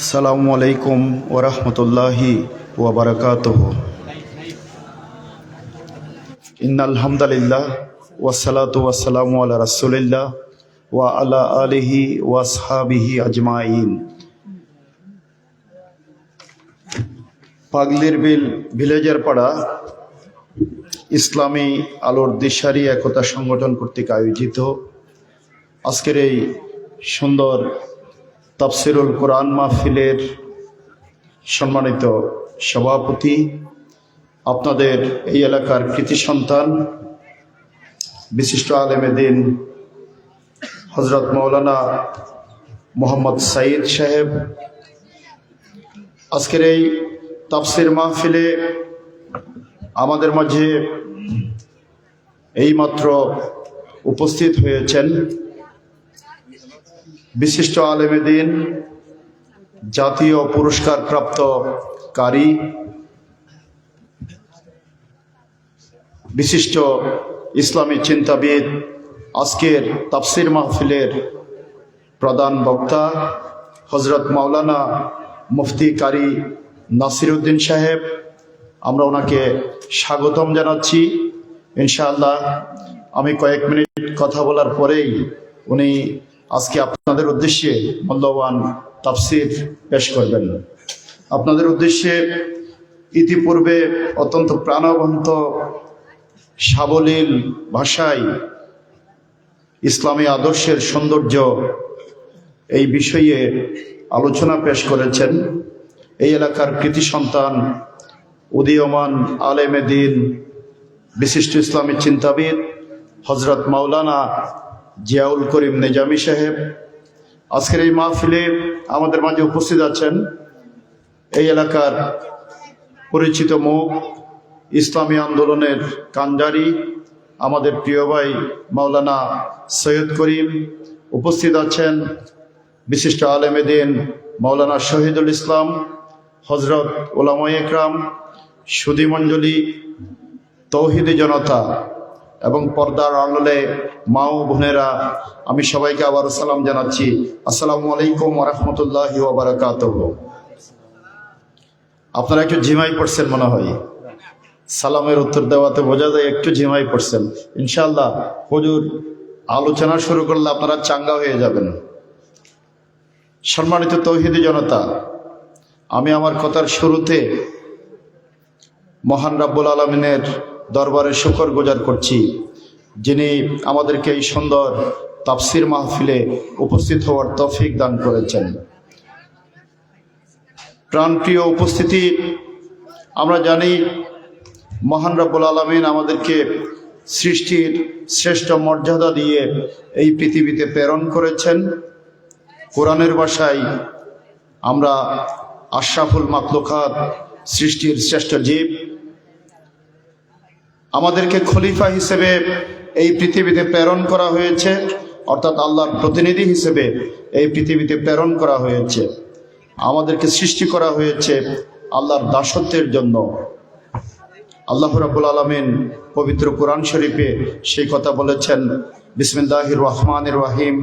আসসালামু আলাইকুম ওরহমতুল্লাহি ওবরকাতহ ইন্নাল হামদালিল্লাহ ওয়াসালাতু ওয়াসালামু আলা রাসূলিল্লাহ ওয়া আলা আলিহি ওয়াসহাবিহি আজমাইন। পাগলির বিল ভিলেজের পাড়া ইসলামী আলোর দিশারি একতা সংগঠন কর্তৃক আয়োজিত। আজকের এই সুন্দর তাফসিরুল কোরআন মাহফিলের সম্মানিত সভাপতি, আপনাদের এই এলাকার কৃতি সন্তান, বিশিষ্ট আলেমেদিন হজরত মৌলানা মোহাম্মদ সাইদ সাহেব। আজকের এই তাফসির মাহফিলে আমাদের মাঝে এইমাত্র উপস্থিত হয়েছেন বিশিষ্ট আলেমেদিন জাতীয় পুরস্কার প্রাপ্ত কারি, বিশিষ্ট ইসলামী চিন্তাবিদ, আজকের তাফসির মাহফিলের প্রধান বক্তা হজরত মাওলানা মুফতি কারি নাসিরুদ্দিন সাহেব, আমরা ওনাকে স্বাগতম জানাচ্ছি। ইনশাআল্লাহ, আমি কয়েক মিনিট কথা বলার পরেই উনি আজকে আপনাদের উদ্দেশ্যে মূল্যবান তাফসির পেশ করবেন। আপনাদের উদ্দেশ্যে ইতিপূর্বে অত্যন্ত প্রাণবন্ত, সাবলীল ভাষায় ইসলামী আদর্শের সৌন্দর্য এই বিষয়ে আলোচনা পেশ করেছেন। এই এলাকার কৃতি সন্তান, উদীয়মান আলেমেদিন বিশিষ্ট ইসলামী চিন্তাবিদ হজরত মাওলানা জিয়াউল করিম নেজামি সাহেব। আজকের এই মাহফিলে আমাদের মাঝে উপস্থিত আছেন এই এলাকার পরিচিত মুখ, ইসলামী আন্দোলনের কান্ডারি আমাদের প্রিয় ভাই মাওলানা সৈয়দ করিম। উপস্থিত আছেন বিশিষ্ট আলেমেদিন মাওলানা শহীদুল ইসলাম হজরত ওলামা একরাম সুদীমঞ্জলি তৌহিদি জনতা। এবং পর্দার আড়লে মা ও বোনেরা, আমি সবাইকে আবার সালাম জানাচ্ছি। আসসালামু আলাইকুম রহমতুল্লাহ বারাকাত আপনারা একটু ঝিমাই পড়ছেন মনে হয়। সালামের উত্তর দেওয়াতে বোঝা যায় একটু ঝিমাই পড়ছেন। ইনশাল্লাহ হুজুর আলোচনা শুরু করলে আপনারা চাঙ্গা হয়ে যাবেন। সম্মানিত তৌহিদি জনতা, আমি আমার কথার শুরুতে মহান রাব্বুল আলমিনের দরবারে শুকর গুজার করছি, যিনি আমাদেরকে এই সুন্দর তাফসির মাহফিলে উপস্থিত হওয়ার তফিক দান করেছেন। প্রাণপ্রিয় উপস্থিতি, আমরা জানি মহান রাব্বুল আলমিন আমাদেরকে সৃষ্টির শ্রেষ্ঠ মর্যাদা দিয়ে এই পৃথিবীতে প্রেরণ করেছেন। কোরআনের বাসায় আমরা আশরাফুল মাকলুকাত সৃষ্টির শ্রেষ্ঠ জীব। আমাদেরকে খলিফা হিসেবে এই পৃথিবীতে প্রেরণ করা হয়েছে, অর্থাৎ আল্লাহর প্রতিনিধি হিসেবে এই পৃথিবীতে প্রেরণ করা হয়েছে। আমাদেরকে সৃষ্টি করা হয়েছে আল্লাহর দাসত্বের জন্য। আল্লাহ রাবুল আলমিন পবিত্র কোরআন শরীফে সেই কথা বলেছেন, বিসমিল্লাহির রহমানির রাহিম।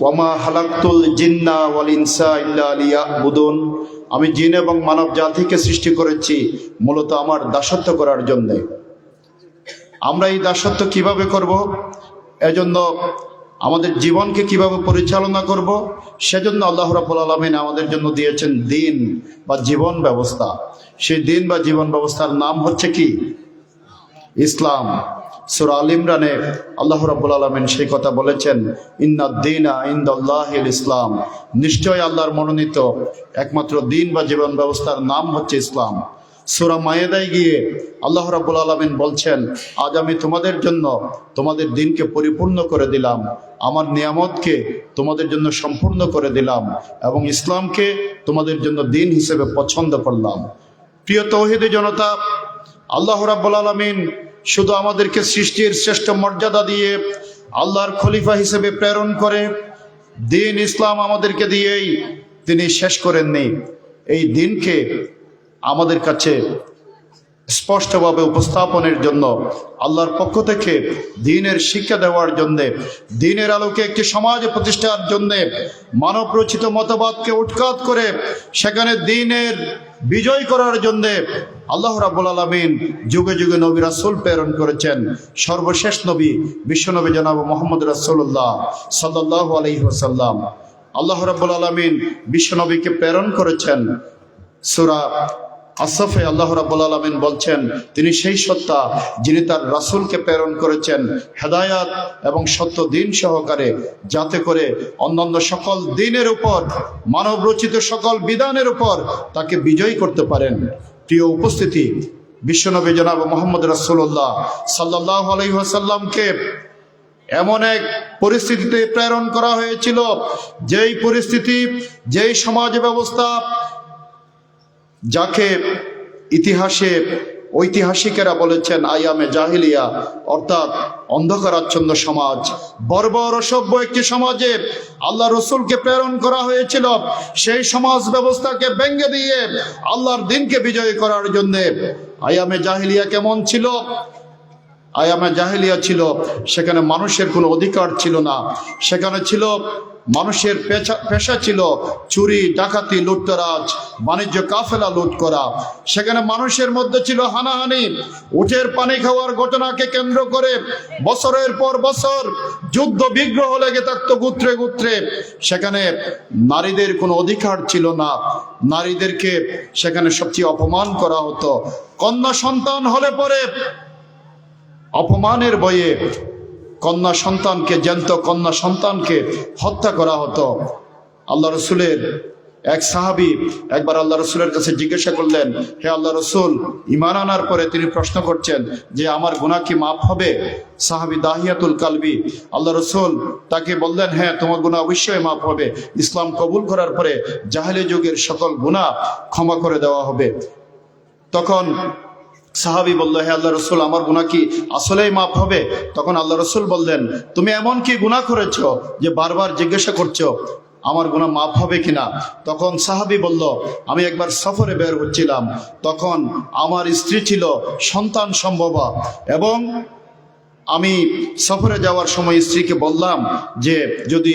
ওয়ামা হালাক্তুল জিন্না ওয়াল ইনসা ইল্লা লিয়াবুদুন। আমি জিন এবং মানব জাতিকে সৃষ্টি করেছি মূলত আমার দাসত্ব করার জন্যে। আমরা এই দাসত্ব কীভাবে করব? এজন্য আমাদের জীবনকে কীভাবে পরিচালনা করব? সেজন্য আল্লাহ রাবুল আলমিন আমাদের জন্য দিয়েছেন দিন বা জীবন ব্যবস্থা। সেই দিন বা জীবন ব্যবস্থার নাম হচ্ছে কি? ইসলাম, সুর আল ইমরানে আল্লাহ রাবুল আলমিন সেই কথা বলেছেন ইন্নাদ্দিনা ইন্দাল্লাহিল ইসলাম। নিশ্চয় আল্লাহর মনোনীত একমাত্র দিন বা জীবন ব্যবস্থার নাম হচ্ছে ইসলাম। সুরা মায়েদায় গিয়ে আল্লাহ রাবুল আলমিন বলছেন, আজ আমি তোমাদের জন্য তোমাদের দিনকে পরিপূর্ণ করে দিলাম। আমার নিয়ামতকে তোমাদের জন্য সম্পূর্ণ করে দিলাম এবং ইসলামকে তোমাদের জন্য দিন হিসেবে পছন্দ করলাম। প্রিয় তৌহিদি জনতা আল্লাহ রাবুল আলমিন শুধু আমাদেরকে সৃষ্টির শ্রেষ্ঠ মর্যাদা দিয়ে আল্লাহর খলিফা হিসেবে প্রেরণ করে দিন ইসলাম আমাদেরকে দিয়েই তিনি শেষ করেননি। এই দিনকে আমাদের কাছে স্পষ্টভাবে উপস্থাপনের জন্য, আল্লাহর পক্ষ থেকে দিনের শিক্ষা দেওয়ার জন্যে, দিনের আলোকে একটি সমাজ প্রতিষ্ঠার জন্যে মানব রচিত মতবাদকে উৎখাত করে সেখানে দিনের বিজয় করার জন্য আল্লাহ রাবুল আলমিন যুগে যুগে নবী রাসুল প্রেরণ করেছেন। সর্বশেষ নবী বিশ্বনবী জনাব মোহাম্মদ রাসুল্লাহ সাল্লাহ আলহিহাসাল্লাম আল্লাহ রাবুল আলমিন বিশ্বনবীকে প্রেরণ করেছেন। সুরা আসফে আল্লাহ রাবুল আলমিন বলছেন, তিনি সেই সত্তা যিনি তার রাসূলকে প্রেরণ করেছেন, হেদায়াত এবং সত্য দিন সহকারে, যাতে করে অন্যান্য সকল দিনের উপর, মানব রচিত সকল বিধানের উপর তাকে বিজয়ী করতে পারেন। প্রিয় উপস্থিতি, বিশ্বনবী জনাব মোহাম্মদ রাসূলুল্লাহ সাল্লাহ আলহিহাসাল্লামকে এমন এক পরিস্থিতিতে প্রেরণ করা হয়েছিল, যেই পরিস্থিতি, যেই সমাজ ব্যবস্থা যাকে ইতিহাসে ঐতিহাসিকেরা বলেছেন আয়ামে জাহিলিয়া অর্থাৎ অন্ধকারাচ্ছন্ন সমাজ। বর্বর অসভ্য একটি সমাজে আল্লাহ রসুলকে প্রেরণ করা হয়েছিল। সেই সমাজ ব্যবস্থাকে ভেঙ্গে দিয়ে আল্লাহর দিনকে বিজয় করার জন্যে। আয়ামে জাহিলিয়া কেমন ছিল? আয়ামে জাহেলিয়া ছিল, সেখানে মানুষের কোনো অধিকার ছিল না। সেখানে ছিল মানুষের পেশা ছিল চুরি, ডাকাতি, লুটতরাজ, বাণিজ্য, কাফেলা, লুট করা। সেখানে মানুষের মধ্যে ছিল হানাহানি। উঠের পানি খাওয়ার ঘটনাকে কেন্দ্র করে বছরের পর বছর যুদ্ধ, বিগ্রহ লেগে থাকত গুত্রে গুত্রে। সেখানে নারীদের কোনো অধিকার ছিল না। নারীদেরকে সেখানে সবচেয়ে অপমান করা হতো। কন্যা সন্তান হলে পরে অপমানের বয়ে কন্যা সন্তানকে, জ্যান্ত কন্যা সন্তানকে হত্যা করা হতো। আল্লাহ রসুলের এক সাহাবি একবার আল্লাহ রসুলের কাছে জিজ্ঞাসা করলেন, হে আল্লাহ রসুল ইমান আনার পরে তিনি প্রশ্ন করছেন যে, আমার গুণা কি মাফ হবে? সাহাবি দাহিয়াতুল কালবি, আল্লাহ রসুল, তাকে বললেন হ্যাঁ তোমার গুণা অবশ্যই মাফ হবে। ইসলাম কবুল করার পরে জাহেলি যুগের সকল গুণা ক্ষমা করে দেওয়া হবে। তখন সাহাবি বলল, হে আল্লাহ রসুল, আমার গুণা কি আসলেই মাফ হবে? তখন আল্লাহ রসুল বললেন, তুমি এমন কি গুণা করেছ যে বারবার জিজ্ঞাসা করছ আমার গুণা মাফ হবে কিনা? তখন সাহাবি বলল, আমি একবার সফরে বের হচ্ছিলাম। তখন আমার স্ত্রী ছিল সন্তান সম্ভব এবং আমি সফরে যাওয়ার সময় স্ত্রীকে বললাম যে, যদি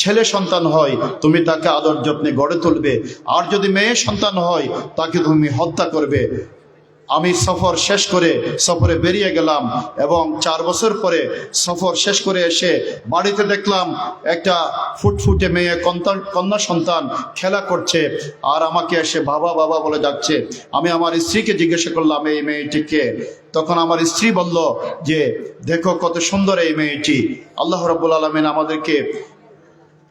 ছেলে সন্তান হয়, তুমি তাকে আদর যত্নে গড়ে তুলবে। আর যদি মেয়ে সন্তান হয়, তাকে তুমি হত্যা করবে। আমি সফর শেষ করে সফরে বেরিয়ে গেলাম এবং চার বছর পরে সফর শেষ করে এসে বাড়িতে দেখলাম একটা ফুটফুটে মেয়ে কন্যা সন্তান খেলা করছে আর আমাকে এসে বাবা বাবা বলে যাচ্ছে আমি আমার স্ত্রীকে জিজ্ঞাসা করলাম, এই মেয়েটিকে তখন আমার স্ত্রী বলল যে, দেখো কত সুন্দর এই মেয়েটি। আল্লাহ রব্বুল আলমিন আমাদেরকে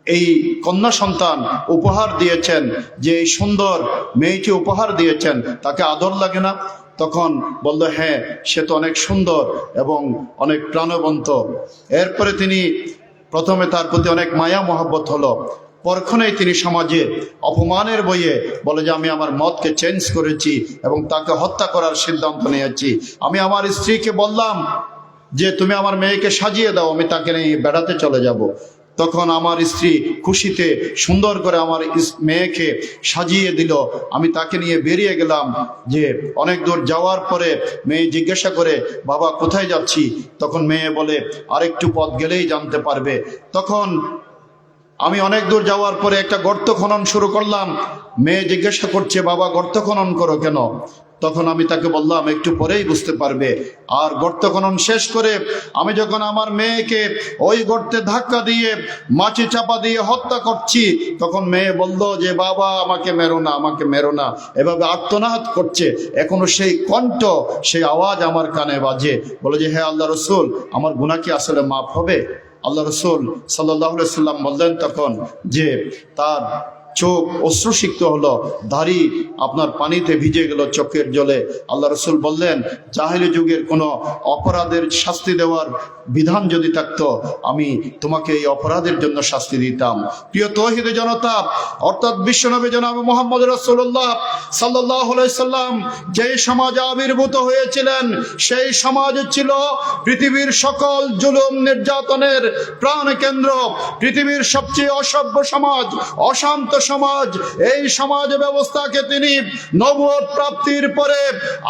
এই কন্যা সন্তান উপহার দিয়েছেন। যে এই সুন্দর মেয়েটি উপহার দিয়েছেন, তাকে আদর লাগে না। তখন বলল হ্যাঁ সে তো অনেক সুন্দর এবং অনেক প্রাণবন্ত। এরপরে তিনি প্রথমে তার প্রতি অনেক মায়া, মহব্বত হলো। পরক্ষণেই তিনি সমাজে অপমানের বইয়ে বলে যে, আমি আমার মতকে চেঞ্জ করেছি এবং তাকে হত্যা করার সিদ্ধান্ত নিয়েছি। আমি আমার স্ত্রীকে বললাম যে, তুমি আমার মেয়েকে সাজিয়ে দাও, আমি তাকে নিয়ে বেড়াতে চলে যাব। তখন আমার স্ত্রী খুশিতে সুন্দর করে আমার মেয়েকে সাজিয়ে দিল। আমি তাকে নিয়ে বেরিয়ে গেলাম যে অনেক দূর যাওয়ার পরে মেয়ে জিজ্ঞাসা করে, বাবা, কোথায় যাচ্ছি? তখন মেয়ে বলে, আরেকটু পথ গেলেই জানতে পারবে। তখন আমি অনেক দূর যাওয়ার পরে একটা গর্ত খনন শুরু করলাম। মেয়ে জিজ্ঞাসা করছে, বাবা, গর্ত খনন করো কেন? তখন আমি তাকে বললাম, একটু পরেই বুঝতে পারবে। আর গর্ত খনন শেষ করে আমি যখন আমার মেয়েকে ওই গর্তে ধাক্কা দিয়ে মাছি চাপা দিয়ে হত্যা করছি, তখন মেয়ে বলল যে, বাবা, আমাকে মেরো না, আমাকে মেরো না। এভাবে আত্মনাদ করছে। এখনও সেই কণ্ঠ, সেই আওয়াজ আমার কানে বাজে। বলে যে হ্যাঁ আল্লাহ রসুল, আমার গুণা কি আসলে মাফ হবে? আল্লাহ রসুল সাল্লাহ সাল্লাম বললেন তখন যে, তার চোখ অশ্রুসিক্ত হলো, দাড়ি আপনার পানিতে ভিজে গেল চোখের জলে। আল্লাহ রসুল বললেন, জাহেলি যুগের কোনো অপরাধের শাস্তি দেওয়ার বিধান যদি থাকতো, আমি তোমাকে এই অপরাধের জন্য শাস্তি দিতাম। প্রিয় তহিদ জনতা, অর্থাৎ বিশ্বনবী জনাব মোহাম্মদ রসুল্লাহ সাল্লাহ সাল্লাম যে সমাজে আবির্ভূত হয়েছিলেন, সেই সমাজ ছিল পৃথিবীর সকল জুলুম নির্যাতনের প্রাণ কেন্দ্র পৃথিবীর সবচেয়ে অসভ্য সমাজ, অশান্ত সমাজ, এই সমাজ ব্যবস্থাকে তিনি নবুয়ত প্রাপ্তির পরে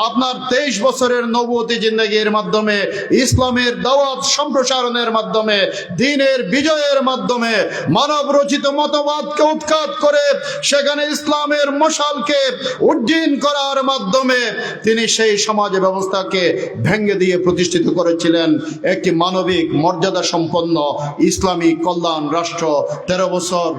আপনার তেইশ বছরের নবুয়তি জিন্দগির মাধ্যমে, ইসলামের দাওয়াত সম্প্রসারণের মাধ্যমে, দিনের বিজয়ের মাধ্যমে মানব রচিত মতবাদকে উৎখাত করে সেখানে ইসলামের মশালকে উজ্জীন করার মাধ্যমে তিনি সেই সমাজ ব্যবস্থাকে ভেঙ্গে দিয়ে প্রতিষ্ঠিত করেছিলেন একটি মানবিক মর্যাদা সম্পন্ন ইসলামী কল্যাণ রাষ্ট্র। তেরো বছর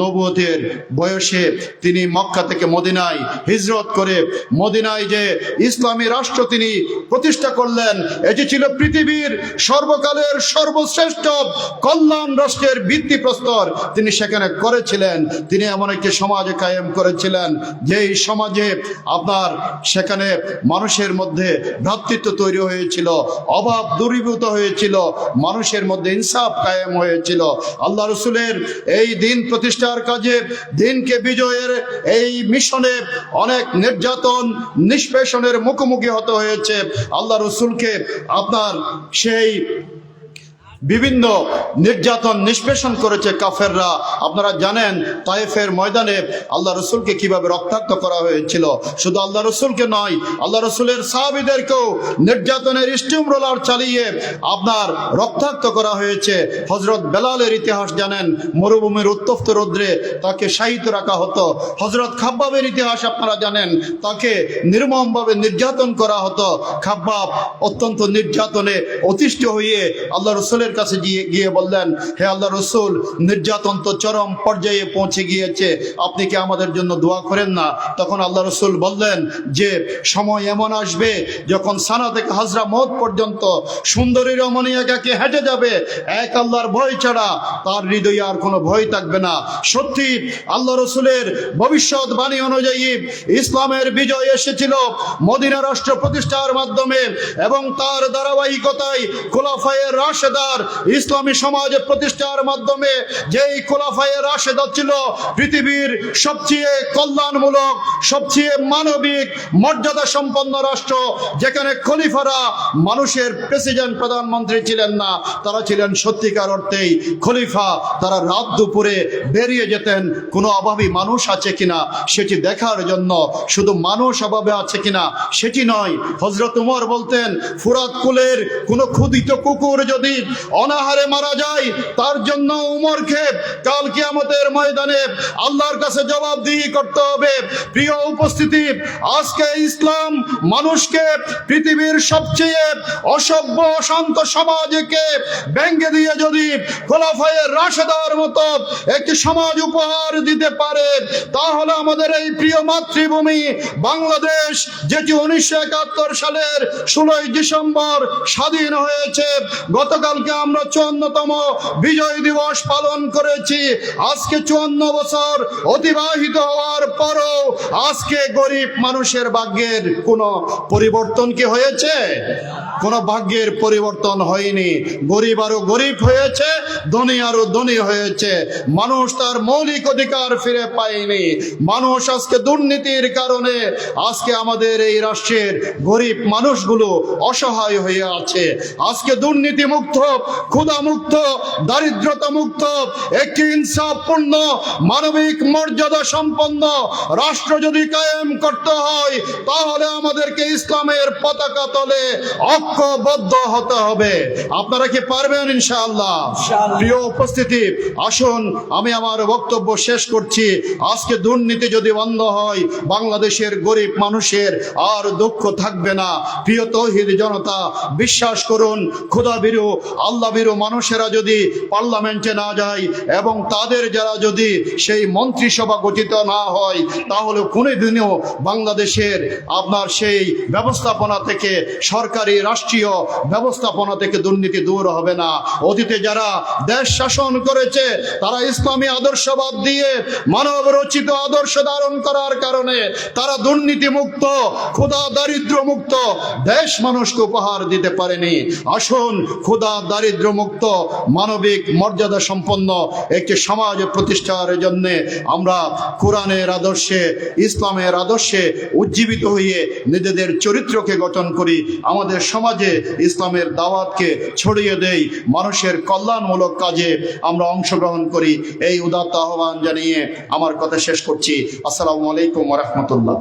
নবতের বয়সে তিনি মক্কা থেকে মদিনায় হিজরত করে মদিনায় যে ইসলামী রাষ্ট্র তিনি প্রতিষ্ঠা করলেন, এটি ছিল পৃথিবীর সর্বকালের সর্বশ্রেষ্ঠ কল্যাণ রাষ্ট্রের ভিত্তি প্রস্তর তিনি সেখানে করেছিলেন। তিনি এমন একটি সমাজে কায়েম করেছিলেন, যেই সমাজে আপনার সেখানে মানুষের মধ্যে ভ্রাতৃত্ব তৈরি হয়েছিল, অভাব দূরীভূত হয়েছিল, মানুষের মধ্যে ইনসাফ কায়েম হয়েছিল। আল্লাহ রসুলের এই দিন প্রতিষ্ঠার কাজে দিনকে বিজয়ের এই মিশনে অনেক নির্যাতন, নিষ্পেষণের মুখোমুখি হতে হয়েছে। আল্লাহ রসুলকে আপনার সেই বিভিন্ন নির্যাতন নিষ্পেষণ করেছে কাফেররা। আপনারা জানেন, তায়েফের ময়দানে আল্লাহ রসুলকে কীভাবে রক্তাক্ত করা হয়েছিল। শুধু আল্লাহ রসুলকে নয়, আল্লাহ রসুলের সাহাবিদেরকেও নির্যাতনের স্টিম রোলার চালিয়ে আপনার রক্তাক্ত করা হয়েছে। হজরত বেলালের ইতিহাস জানেন, মরুভূমির উত্তপ্ত রৌদ্রে তাকে শায়িত রাখা হতো। হজরত খাব্বাবের ইতিহাস আপনারা জানেন, তাকে নির্মমভাবে নির্যাতন করা হতো। খাব্বাব অত্যন্ত নির্যাতনে অতিষ্ঠ হয়ে আল্লাহ রসুলের কাছে গিয়ে বললেন, হে আল্লাহ রসুল, নির্যাতন তো চরম পর্যায়ে পৌঁছে গিয়েছে। আপনি কি আমাদের জন্য দোয়া করেন না? তখন আল্লাহ রসুল বললেন, যে সময় এমন আসবে যখন সানা থেকে হাজরা মত পর্যন্ত সুন্দরী রমণী একাকে হেঁটে যাবে। এক আল্লাহর ভয় ছাড়া তার হৃদয়ে আর কোনো ভয় থাকবে না। সত্যি, আল্লাহ রসুলের ভবিষ্যৎ বাণী অনুযায়ী ইসলামের বিজয় এসেছিল মদিনা রাষ্ট্র প্রতিষ্ঠার মাধ্যমে এবং তার ধারাবাহিকতায় খোলাফায়ের রাশেদার ইসলামী সমাজে প্রতিষ্ঠার মাধ্যমে যেই খোলাফায়ের রাশেদা ছিল পৃথিবীর সবচেয়ে কল্যাণমূলক সবচেয়ে মানবিক মর্যাদা সম্পন্ন রাষ্ট্র, যেখানে খলিফারা মানুষের প্রেসিডেন্ট প্রধানমন্ত্রী ছিলেন না, তারা ছিলেন সত্যিকার অর্থেই খলিফা। তারা রাত দুপুরে বেরিয়ে যেতেন, কোনো অভাবী মানুষ আছে কিনা সেটি দেখার জন্য। শুধু মানুষ অভাবে আছে কিনা সেটি নয় হজরত উমর বলতেন, ফুরাত কুলের কোনো ক্ষুদিত কুকুর যদি অনাহারে মারা যায়, তার জন্য উমরকে কাল কিয়ামতের ময়দানে আল্লাহর কাছে জবাবদিহি করতে হবে। প্রিয় উপস্থিতি। আজকে ইসলাম মানুষকে পৃথিবীর সবচেয়ে অসভ্য, অশান্ত সমাজকে ব্যঙ্গে দিয়ে যদি খোলাফায়ের রাশেদার মতো একটি সমাজ উপহার দিতে পারে, তাহলে আমাদের এই প্রিয় মাতৃভূমি বাংলাদেশ, যেটি উনিশশো একাত্তর সালের ষোলোই ডিসেম্বর স্বাধীন হয়েছে, গতকালকে আমরা চুয়ান্নতম বিজয় দিবস পালন করেছি। আজকে চুয়ান্ন বছর অতিবাহিত হওয়ার পরও আজকে গরিব মানুষের ভাগ্যের কোনো পরিবর্তন কি হয়েছে? কোনো ভাগ্যের পরিবর্তন হয়নি। গরিব আরও গরিব হয়েছে, ধনী আরও ধনী হয়েছে। মানুষ তার মৌলিক অধিকার ফিরে পায়নি। মানুষ আজকে দুর্নীতির কারণে আজকে আমাদের এই রাষ্ট্রের গরিব মানুষগুলো অসহায় হয়ে আছে। আজকে দুর্নীতি মুক্ত ক্ষুধা মুক্ত দারিদ্রতা মুক্ত একটি ইনসাফপূর্ণ, মানবিক মর্যাদা সম্পন্ন রাষ্ট্র যদি কায়েম করতে হয় তাহলে আমাদেরকে ইসলামের পতাকা তলে ঐক্যবদ্ধ হতে হবে। আপনারা কি পারবেন ইনশাআল্লাহ? প্রিয় উপস্থিতি আসুন আমি আমার বক্তব্য শেষ করছি। আজকে দুর্নীতি যদি বন্ধ হয় বাংলাদেশের গরিব মানুষের আর দুঃখ থাকবে না। প্রিয় তৌহিদ জনতা বিশ্বাস করুন ক্ষুদা বিরু আল্লাহ বিরু মানুষেরা যদি পার্লামেন্টে না যায় এবং তাদের যারা যদি সেই মন্ত্রিসভা গঠিত না হয় তাহলে কোনো দিনও বাংলাদেশের আপনার সেই ব্যবস্থাপনা থেকে সরকারি রাষ্ট্রীয় ব্যবস্থাপনা থেকে দুর্নীতি দূর হবে না। অতীতে যারা দেশ শাসন করেছে, তারা ইসলামী আদর্শবাদ দিয়ে মানব রচিত আদর্শ ধারণ করার কারণে তারা দুর্নীতি মুক্ত ক্ষুধা দারিদ্র মুক্ত দেশ মানুষকে উপহার দিতে পারেনি। আসুন, ক্ষুধা দারিদ্র মুক্ত মানবিক মর্যাদা সম্পন্ন একটি সমাজ প্রতিষ্ঠার জন্য আমরা কোরআনের আদর্শে ইসলামের আদর্শে উজ্জীবিত হয়ে নিজেদের চরিত্রকে গঠন করি, আমাদের সমাজে ইসলামের দাওয়াতকে ছড়িয়ে দেই, মানুষের কল্যাণমূলক কাজে আমরা অংশগ্রহণ করি। এই উদাত্ত আহ্বান জানিয়ে আমার কথা শেষ করছি। আসসালামু আলাইকুম রহমতুল্লাহ।